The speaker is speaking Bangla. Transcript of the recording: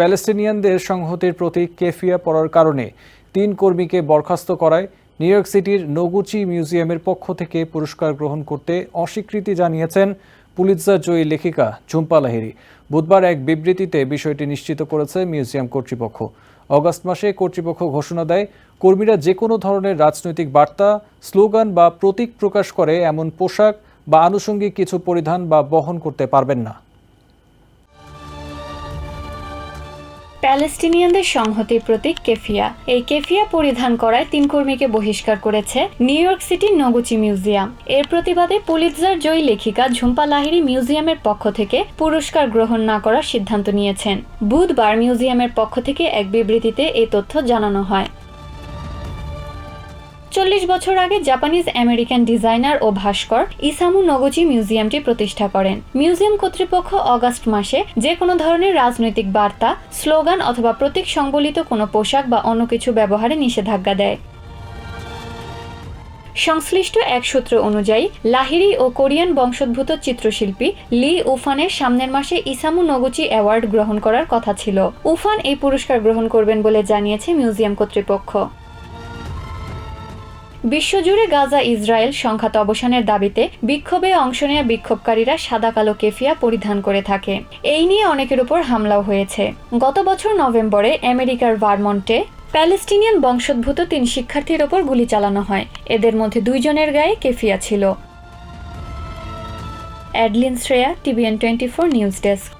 প্যালেস্টিনিয়ানদের সংহতির প্রতীক কেফিয়া পড়ার কারণে তিন কর্মীকে বরখাস্ত করায় নিউ ইয়র্ক সিটির নগুচি মিউজিয়ামের পক্ষ থেকে পুরস্কার গ্রহণ করতে অস্বীকৃতি জানিয়েছেন পুলিৎজার জয়ী লেখিকা ঝুম্পা লাহিরি বুধবার এক বিবৃতিতে বিষয়টি নিশ্চিত করেছে মিউজিয়াম কর্তৃপক্ষ। অগস্ট মাসে কর্তৃপক্ষ ঘোষণা দেয়, কর্মীরা যে কোনো ধরনের রাজনৈতিক বার্তা, স্লোগান বা প্রতীক প্রকাশ করে এমন পোশাক বা আনুষঙ্গিক কিছু পরিধান বা বহন করতে পারবেন না। প্যালেস্টিনিয়ানদের সংহতির প্রতীক কেফিয়া। এই কেফিয়া পরিধান করায় তিন কর্মীকে বহিষ্কার করেছে নিউ ইয়র্ক সিটির নগুচি মিউজিয়াম। এর প্রতিবাদে পুলিৎজার জয়ী লেখিকা ঝুম্পা লাহিড়ী মিউজিয়ামের পক্ষ থেকে পুরস্কার গ্রহণ না করার সিদ্ধান্ত নিয়েছেন। বুধবার মিউজিয়ামের পক্ষ থেকে এক বিবৃতিতে এই তথ্য জানানো হয়। চল্লিশ বছর আগে জাপানিজ আমেরিকান ডিজাইনার ও ভাস্কর ইসামু নগোচি মিউজিয়ামটি প্রতিষ্ঠা করেন। মিউজিয়াম কর্তৃপক্ষ অগাস্ট মাসে যে কোনো ধরনের রাজনৈতিক বার্তা, স্লোগান অথবা প্রতীক সংবলিত কোনো পোশাক বা অন্য কিছু ব্যবহারে নিষেধাজ্ঞা দেয়। সংশ্লিষ্ট এক সূত্র অনুযায়ী লাহিরি ও কোরিয়ান বংশোদ্ভূত চিত্রশিল্পী লি উফানের সামনের মাসে ইসামু নগুচি অ্যাওয়ার্ড গ্রহণ করার কথা ছিল। উফান এই পুরস্কার গ্রহণ করবেন বলে জানিয়েছে মিউজিয়াম কর্তৃপক্ষ। বিশ্বজুড়ে গাজা ইসরায়েল সংঘাত অবসানের দাবিতে বিক্ষোভে অংশ নেওয়া বিক্ষোভকারীরা সাদা কালো কেফিয়া পরিধান করে থাকে। এই নিয়ে অনেকের উপর হামলাও হয়েছে। গত বছর নভেম্বরে আমেরিকার ভারমন্টে প্যালেস্টিনিয়ান বংশোদ্ভূত তিন শিক্ষার্থীর ওপর গুলি চালানো হয়। এদের মধ্যে দুইজনের গায়ে কেফিয়া ছিল। Adeline Shreya, TVN twenty four news desk.